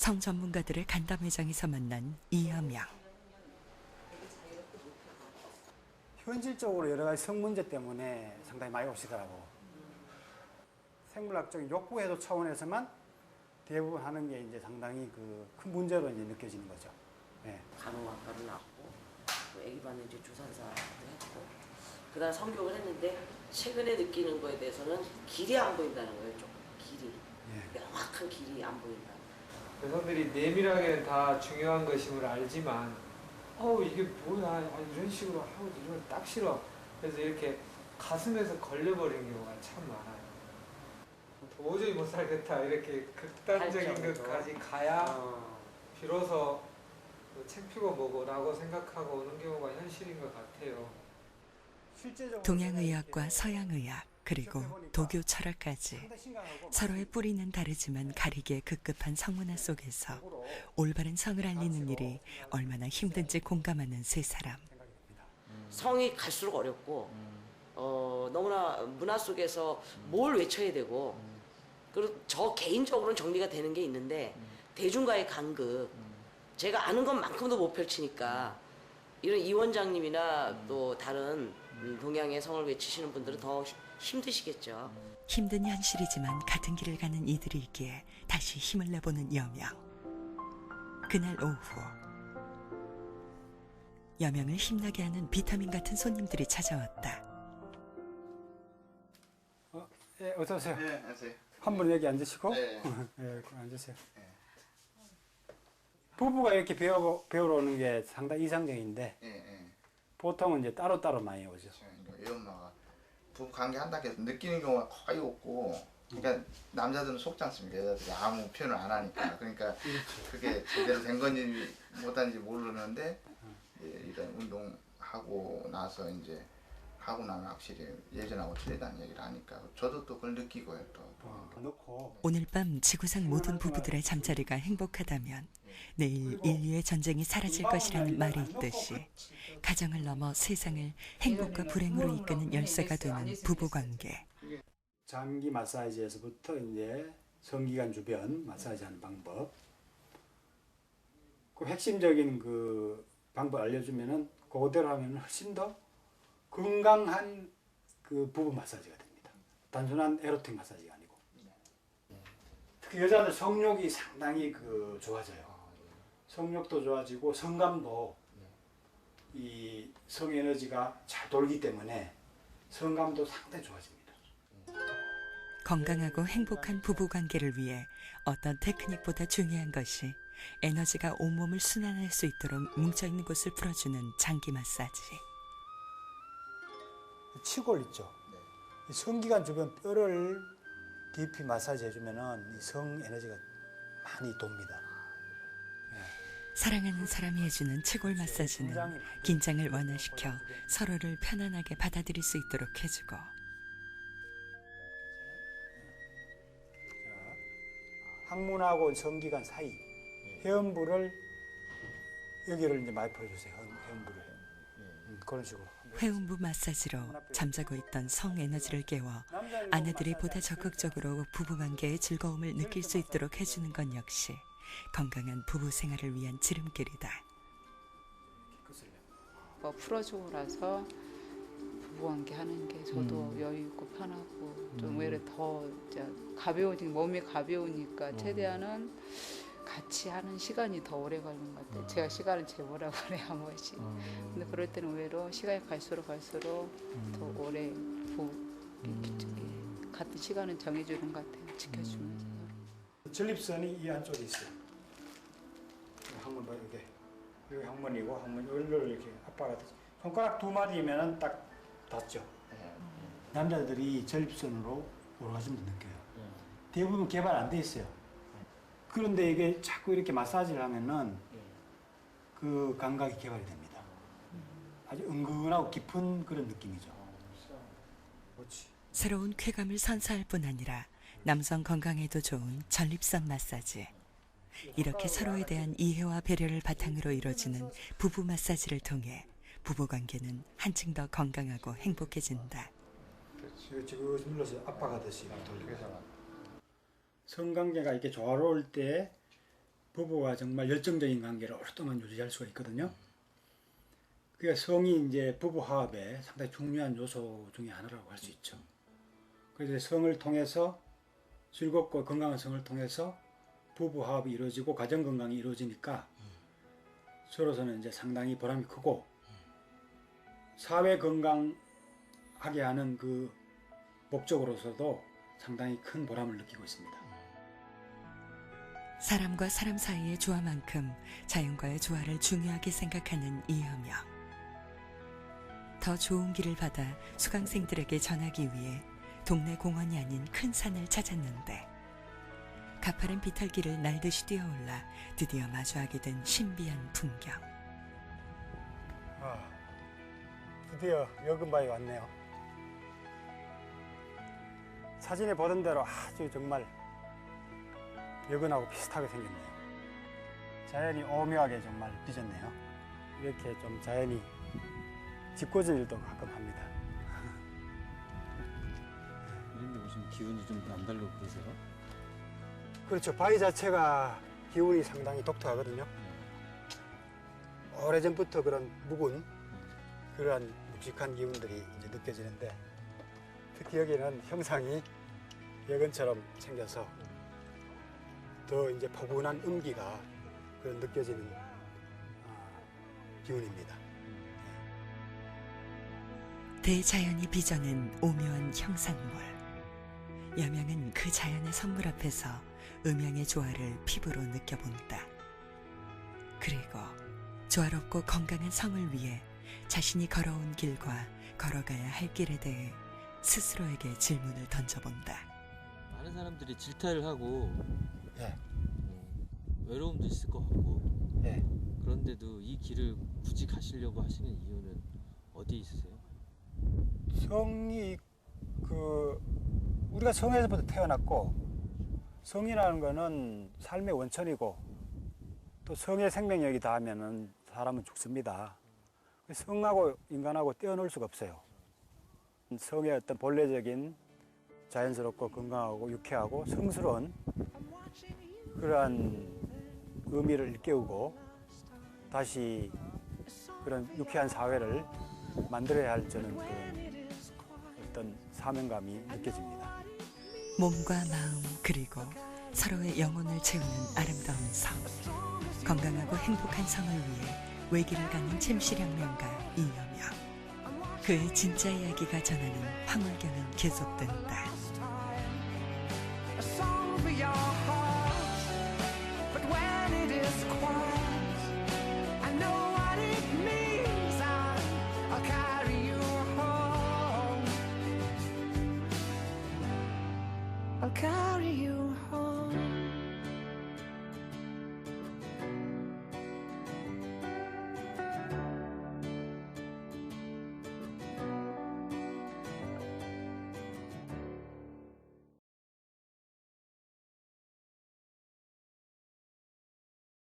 성 전문가들의 간담회장에서 만난 이여명. 현실적으로 여러 가지 성 문제 때문에 상당히 많이 오시더라고. 생물학적인 욕구 해소 차원에서만 대부분 하는 게 이제 상당히 그 큰 문제로 이제 느껴지는 거죠. 예. 간호학과를 나왔고 또 애기 받는 이제 주산사도 했고 그다음 성교를 했는데 최근에 느끼는 거에 대해서는 길이 안 보인다는 거예요. 좀 길이 예. 명확한 길이 안 보인다. 여성들이 내밀하게는 다 중요한 것임을 알지만 어우 이게 뭐야? 아, 이런 식으로 하고 이런 걸딱 싫어. 그래서 이렇게 가슴에서 걸려버리는 경우가 참 많아요. 도저히 못 살겠다. 이렇게 극단적인. 것까지 가야 어, 비로소 뭐 챙피고 뭐고라고 생각하고 오는 경우가 현실인 것 같아요. 실제적으로 동양의학과 서양의학 그리고 도교 철학까지 서로의 뿌리는 다르지만 가리기에 급급한 성문화 속에서 올바른 성을 알리는 일이 얼마나 힘든지 공감하는 세 사람. 성이 갈수록 어렵고 어, 너무나 문화 속에서 뭘 외쳐야 되고 그리고 저 개인적으로는 정리가 되는 게 있는데 대중과의 간극 제가 아는 것만큼도 못 펼치니까 이런 이 원장님이나 또 다른 음, 동양의 성을 외치시는 분들은 더 힘드시겠죠. 힘든 현실이지만 같은 길을 가는 이들이 있기에 다시 힘을 내보는 여명. 그날 오후 여명을 힘나게 하는 비타민 같은 손님들이 찾아왔다. 어, 예, 어서 오세요. 네, 안녕하세요. 한 분 여기 앉으시고, 네. 예, 그 앉으세요. 네. 부부가 이렇게 배워 배우러 오는 게 상당히 이상적인데 예, 예. 보통은 이제 따로 따로 많이 오죠. 저애 엄마가 부부 관계 한다 해서 느끼는 경우가 거의 없고, 그러니까 남자들은 속지 않습니까? 여자들이 아무 표현을 안 하니까. 그러니까 그게 제대로 된 건지 못한지 모르는데 예, 이런 운동하고 나서 이제 하고 나면 확실히 예전하고 틀리다는 얘기를 하니까 저도 또 그걸 느끼고요 또. 어, 넣고 오늘 밤 지구상 모든 부부들의 잠자리가 행복하다면 내일 인류의 전쟁이 사라질 것이라는 말이 있듯이 가정을 넘어 세상을 행복과 불행으로 이끄는 열쇠가 되는 부부관계. 장기 마사지에서부터 이제 성기관 주변 마사지하는 방법. 그 핵심적인 그 방법 알려주면은 그대로 하면 훨씬 더 건강한 그 부부 마사지가 됩니다. 단순한 에로틱 마사지가 아니고. 특히 여자들 성욕이 상당히 그 좋아져요. 성욕도 좋아지고 성감도 이 성에너지가 잘 돌기 때문에 성감도 상당히 좋아집니다. 건강하고 행복한 부부 관계를 위해 어떤 테크닉보다 중요한 것이 에너지가 온몸을 순환할 수 있도록 뭉쳐있는 곳을 풀어주는 장기 마사지. 치골 있죠. 이 성기관 주변 뼈를 깊이 마사지 해주면은 이성 에너지가 많이 돕니다. 사랑하는 사람이 해주는 치골 마사지는 긴장을 완화시켜 서로를 편안하게 받아들일 수 있도록 해주고 항문하고 성기관 사이 회음부를 여기를 이제 많이 풀어주세요. 회음부를 음, 그런 식으로. 회음부 마사지로 잠자고 있던 성 에너지를 깨워 아내들이 보다 적극적으로 부부관계의 즐거움을 느낄 수 있도록 해주는 건 역시 건강한 부부 생활을 위한 지름길이다. 뭐 풀어주고라서 부부관계 하는 게 저도 여유 있고 편하고 좀 오히려 더 이제 가벼워지 몸이 가벼우니까 최대한은 같이 하는 시간이 더 오래 걸리는 것 같아요. 제가 시간을 재보라고 그래요 한 번씩. 근데 그럴 때는 의외로 시간이 갈수록 갈수록 더 오래 부 이렇게 같은 시간은 정해주는 것 같아요. 지켜주면서. 전립선이 이 안쪽에 있어요. 항문 봐 이게 여기 항문이고 항문 여기를 이렇게 압박하듯이 손가락 두 마디면은 딱 닿죠. 예. 남자들이 전립선으로 오르가즘도 느껴요. 대부분 개발 안 돼 있어요. 그런데 이게 자꾸 이렇게 마사지를 하면은 그 감각이 개발이 됩니다. 아주 은근하고 깊은 그런 느낌이죠. 그렇지. 새로운 쾌감을 선사할 뿐 아니라 남성 건강에도 좋은 전립선 마사지. 이렇게 서로에 대한 이해와 배려를 바탕으로 이루어지는 부부 마사지를 통해 부부 관계는 한층 더 건강하고 행복해진다. 지금 눌러서 압박하듯이 돌리고 성관계가 이렇게 조화로울 때 부부가 정말 열정적인 관계를 오랫동안 유지할 수가 있거든요. 그게 성이 이제 부부 화합에 상당히 중요한 요소 중에 하나라고 할 수 있죠. 그래서 성을 통해서 즐겁고 건강한 성을 통해서 부부 화합이 이루어지고 가정 건강이 이루어지니까 서로서는 이제 상당히 보람이 크고 사회 건강하게 하는 그 목적으로서도 상당히 큰 보람을 느끼고 있습니다. 사람과 사람 사이의 조화만큼 자연과의 조화를 중요하게 생각하는 이여명. 더 좋은 길을 받아 수강생들에게 전하기 위해 동네 공원이 아닌 큰 산을 찾았는데 가파른 비탈길을 날듯이 뛰어올라 드디어 마주하게 된 신비한 풍경. 아, 드디어 여금바에 왔네요. 사진에 보던 대로 아주 정말 여근하고 비슷하게 생겼네요. 자연이 오묘하게 정말 빚었네요. 이렇게 좀 자연이 짓궂은 일도 가끔 합니다. 이런데 무슨 기운이 좀 남달라 그러세요? 그렇죠. 바위 자체가 기운이 상당히 독특하거든요. 오래전부터 그런 묵은 그러한 묵직한 기운들이 이제 느껴지는데 특히 여기는 형상이 여근처럼 생겨서 더 이제 포근한 음기가 그런 느껴지는 아, 기운입니다. 대자연이 빚어낸 오묘한 형상물. 여명은 그 자연의 선물 앞에서 음양의 조화를 피부로 느껴본다. 그리고 조화롭고 건강한 성을 위해 자신이 걸어온 길과 걸어가야 할 길에 대해 스스로에게 질문을 던져본다. 많은 사람들이 질타를 하고 예, 뭐 외로움도 있을 것 같고 예. 그런데도 이 길을 굳이 가시려고 하시는 이유는 어디에 있으세요? 성이 그 우리가 성에서부터 태어났고 성이라는 거는 삶의 원천이고 또 성의 생명력이 닿으면은 사람은 죽습니다. 성하고 인간하고 떼어놓을 수가 없어요. 성의 어떤 본래적인 자연스럽고 건강하고 유쾌하고 성스러운 그러한 의미를 일깨우고 다시 그런 유쾌한 사회를 만들어야 할 저는 그런 어떤 사명감이 느껴집니다. 몸과 마음 그리고 서로의 영혼을 채우는 아름다운 성. 건강하고 행복한 성을 위해 외길을 가는 침실형 명가 이여명. 그의 진짜 이야기가 전하는 황홀경은 계속된다.